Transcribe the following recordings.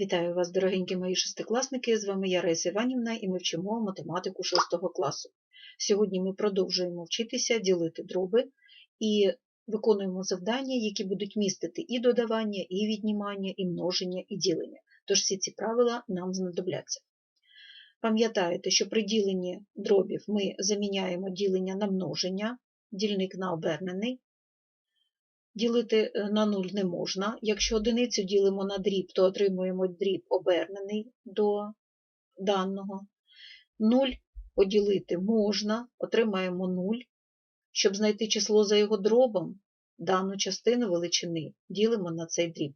Вітаю вас, дорогенькі мої шестикласники! З вами я Раїса Іванівна і ми вчимо математику 6 класу. Сьогодні ми продовжуємо вчитися ділити дроби і виконуємо завдання, які будуть містити і додавання, і віднімання, і множення, і ділення. Тож всі ці правила нам знадобляться. Пам'ятаєте, що при діленні дробів ми заміняємо ділення на множення, дільник на обернений, Ділити е, на 0 не можна. Якщо одиницю ділимо на дріб, то отримуємо дріб обернений до даного. 0 поділити можна, отримаємо 0. Щоб знайти число за його дробом, дану частину величини ділимо на цей дріб.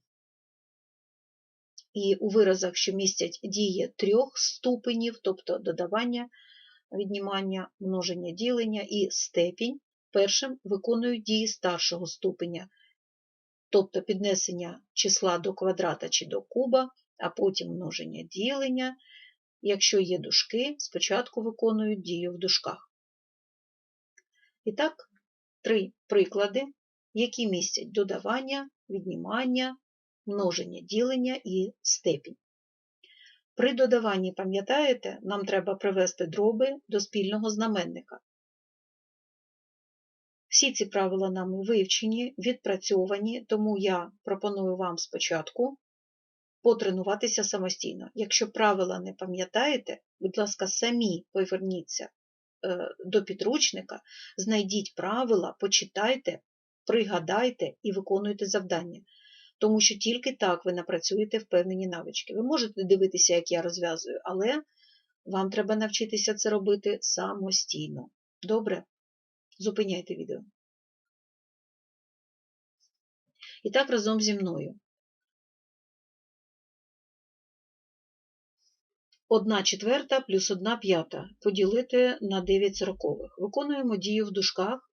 І у виразах, що містять дії трьох ступенів, тобто додавання, віднімання, множення ділення і степінь, першим виконують дії старшого ступеня, тобто піднесення числа до квадрата чи до куба, а потім множення ділення. Якщо є дужки, спочатку виконують дію в дужках. І так, три приклади, які містять додавання, віднімання, множення ділення і степінь. При додаванні, пам'ятаєте, нам треба привести дроби до спільного знаменника. Всі ці правила нами вивчені, відпрацьовані, тому я пропоную вам спочатку потренуватися самостійно. Якщо правила не пам'ятаєте, будь ласка, самі поверніться е, до підручника, знайдіть правила, почитайте, пригадайте і виконуйте завдання. Тому що тільки так ви напрацюєте впевнені навички. Ви можете дивитися, як я розв'язую, але вам треба навчитися це робити самостійно. Добре? Зупиняйте відео. І так разом зі мною. Одна четверта плюс одна п'ята поділити на 9 сорокових. Виконуємо дію в дужках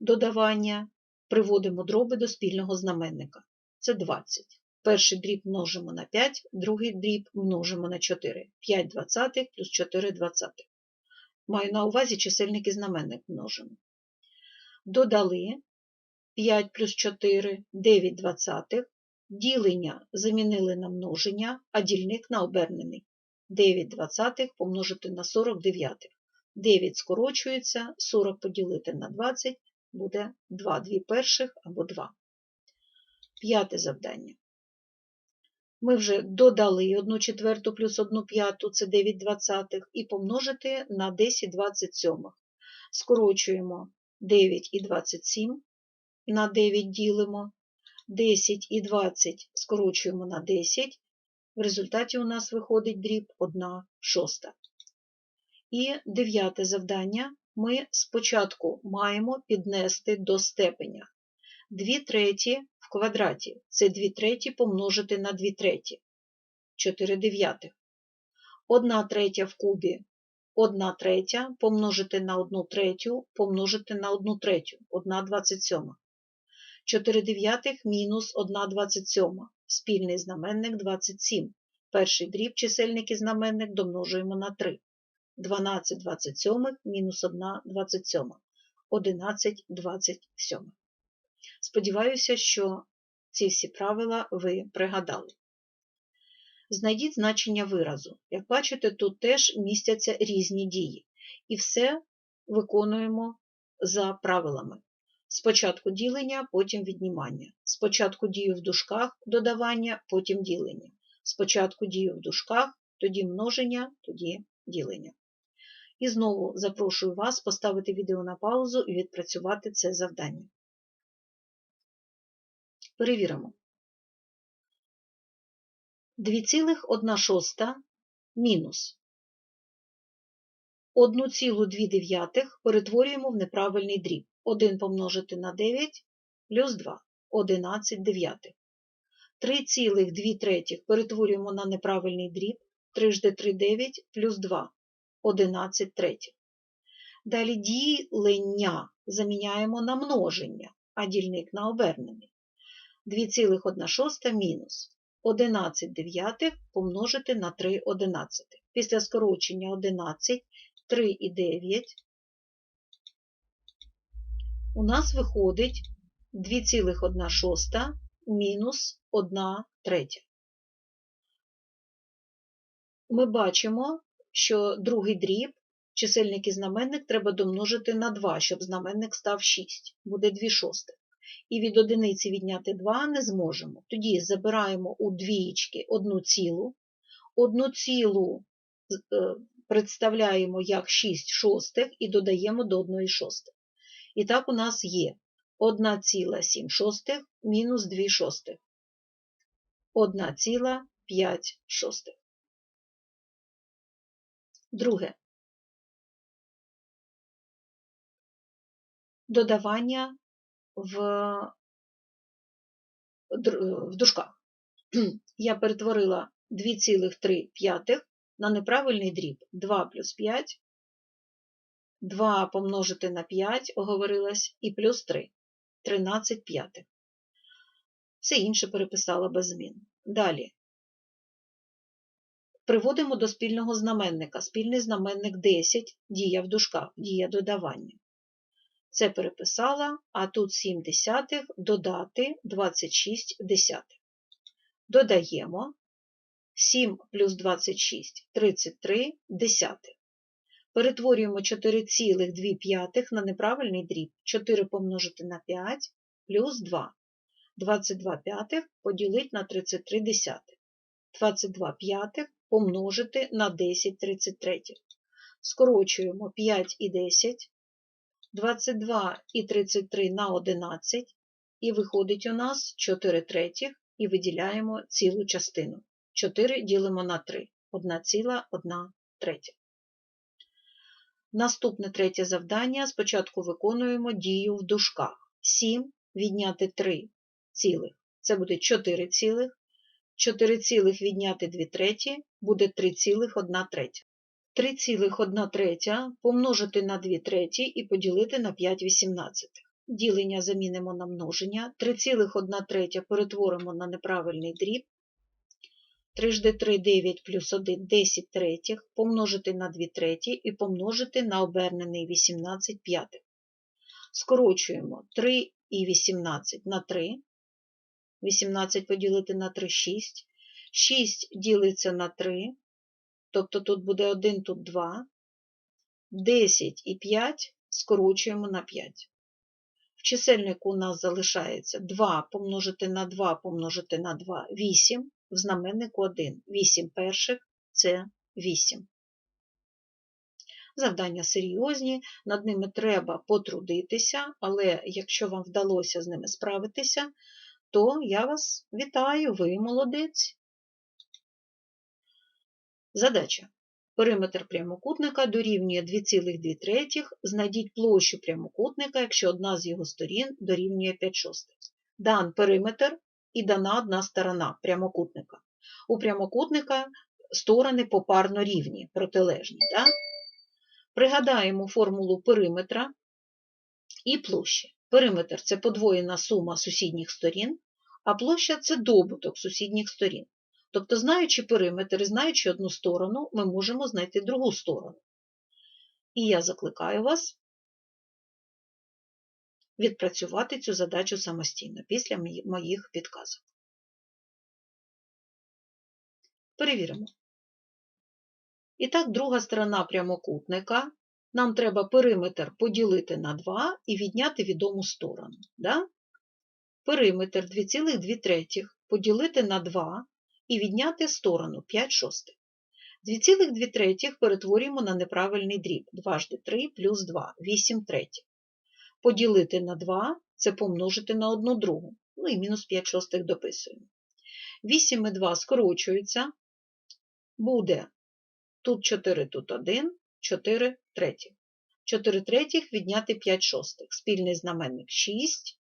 додавання, приводимо дроби до спільного знаменника. Це 20. Перший дріб множимо на 5, другий дріб множимо на 4. 5 двадцятих плюс 4 двадцятих. Маю на увазі чисельник і знаменник множимо. Додали 5 плюс 4 9 двадцятих. Ділення замінили на множення, а дільник на обернений. 9 двадцятих помножити на 40 дев'ятих. 9 скорочується, 40 поділити на 20 буде 2 дві перших або 2. П'яте завдання. Ми вже додали 1 четверту плюс 1 п'яту, це 9 двадцятих, і помножити на 10 27. Скорочуємо 9 і 27, на 9 ділимо, 10 і 20 скорочуємо на 10, в результаті у нас виходить дріб 1 шоста. І дев'яте завдання ми спочатку маємо піднести до степеня. 2 треті в квадраті це 2 треті помножити на 2 треті, 4 дев'ятих. 1 третя в кубі 1 третя помножити на 1 третю помножити на 1 третю, 1 27. 4 дев'ятих мінус 1 27. Спільний знаменник 27. Перший дріб чисельник і знаменник домножуємо на 3. 12 27 мінус 1 27. 11 27. Сподіваюся, що ці всі правила ви пригадали. Знайдіть значення виразу. Як бачите, тут теж містяться різні дії. І все виконуємо за правилами. Спочатку ділення, потім віднімання. Спочатку дію в дужках додавання, потім ділення. Спочатку дію в дужках, тоді множення, тоді ділення. І знову запрошую вас поставити відео на паузу і відпрацювати це завдання. Перевіримо. 2,1 мінус 1,2 перетворюємо в неправильний дріб. 1 помножити на 9 плюс 2 11 дев'ятих. 3,2 третіх перетворюємо на неправильний дріб 3 жди 3 9 плюс 2 11 третіх. Далі ділення заміняємо на множення, а дільник на обернений. 2,1 мінус 11 дев'ятих помножити на 3 одинадцятих. Після скорочення 11, 3 і 9 у нас виходить 2,1 шоста мінус 1 третя. ми бачимо, що другий дріб, чисельник і знаменник треба домножити на 2, щоб знаменник став 6, буде 2 шостих. І від одиниці відняти 2 не зможемо. Тоді забираємо у двієчки одну цілу, одну цілу е, представляємо як 6 шостих і додаємо до 1 шостих. І так у нас є 1,7 шостих мінус 2 шостих. 1,5 шостих. Друге. Додавання в, в дужках. Я перетворила 2,3 на неправильний дріб 2 плюс 5, 2 помножити на 5, оговорилась, і плюс 3 13 п'ятих. Все інше переписала без змін. Далі. Приводимо до спільного знаменника. Спільний знаменник 10, дія в дужках, дія додавання. Це переписала, а тут 7 десятих додати 26 десятих. Додаємо 7 плюс 26 33 десятих. Перетворюємо 4,2 на неправильний дріб. 4 помножити на 5 плюс 2. 22 п'ятих поділити на 33 десятих. 22 п'ятих помножити на 10 33. Скорочуємо 5 і 10, 22 і 33 на 11, і виходить у нас 4 третіх, і виділяємо цілу частину. 4 ділимо на 3, 1,1 третя. Наступне третє завдання. Спочатку виконуємо дію в дужках. 7 відняти 3 цілих. Це буде 4 цілих. 4 цілих відняти 2 треті буде 3,1 третя. 3,1 третя помножити на 2 треті і поділити на 5 вісімнадцятих. Ділення замінимо на множення. 3,1 третя перетворимо на неправильний дріб. 3 жди 3 9 плюс 1 10 третіх, помножити на 2 треті і помножити на обернений 18 п'ятих. Скорочуємо 3 і 18 на 3. 18 поділити на 3 6. 6 ділиться на 3, тобто тут буде 1, тут 2. 10 і 5 скорочуємо на 5. В чисельнику у нас залишається 2 помножити на 2 помножити на 2 8 в знаменнику 1. 8 перших це 8. Завдання серйозні, над ними треба потрудитися, але якщо вам вдалося з ними справитися, то я вас вітаю, ви молодець. Задача. Периметр прямокутника дорівнює 2,2 третіх. Знайдіть площу прямокутника, якщо одна з його сторін дорівнює 5 шостих. Дан периметр і дана одна сторона прямокутника. У прямокутника сторони попарно рівні, протилежні. Так? Пригадаємо формулу периметра і площі. Периметр це подвоєна сума сусідніх сторін, а площа це добуток сусідніх сторін. Тобто, знаючи периметр знаючи одну сторону, ми можемо знайти другу сторону. І я закликаю вас відпрацювати цю задачу самостійно після моїх підказок. Перевіримо. І так, друга сторона прямокутника. Нам треба периметр поділити на 2 і відняти відому сторону. Да? Периметр 2,2 поділити на 2 і відняти сторону 5 шостих. 2,2 третіх перетворюємо на неправильний дріб. 2 3 плюс 2 8 третіх поділити на 2 це помножити на 1 другу. Ну і мінус 5 шостих дописуємо. 8 і 2 скорочуються, буде тут 4, тут 1, 4 третіх. 4 третіх відняти 5 шостих. Спільний знаменник 6.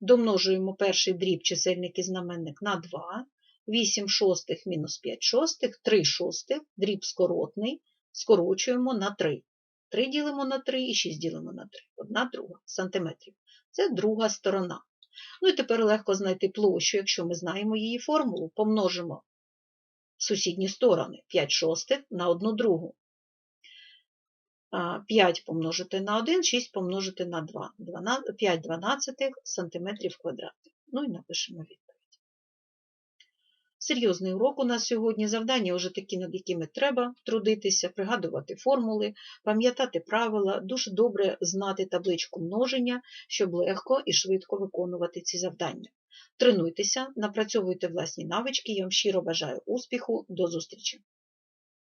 Домножуємо перший дріб чисельник і знаменник на 2. 8 шостих мінус 5 шостих, 3 шостих, дріб скоротний, скорочуємо на 3. 3 ділимо на 3 і 6 ділимо на 3. Одна друга сантиметрів. Це друга сторона. Ну і тепер легко знайти площу, якщо ми знаємо її формулу, помножимо сусідні сторони 5 шостих на 1 другу. 5 помножити на 1, 6 помножити на 2, 5 дванадцятих сантиметрів квадратних. Ну і напишемо відповідь. Серйозний урок у нас сьогодні. Завдання вже такі, над якими треба трудитися, пригадувати формули, пам'ятати правила, дуже добре знати табличку множення, щоб легко і швидко виконувати ці завдання. Тренуйтеся, напрацьовуйте власні навички. Я вам щиро бажаю успіху. До зустрічі!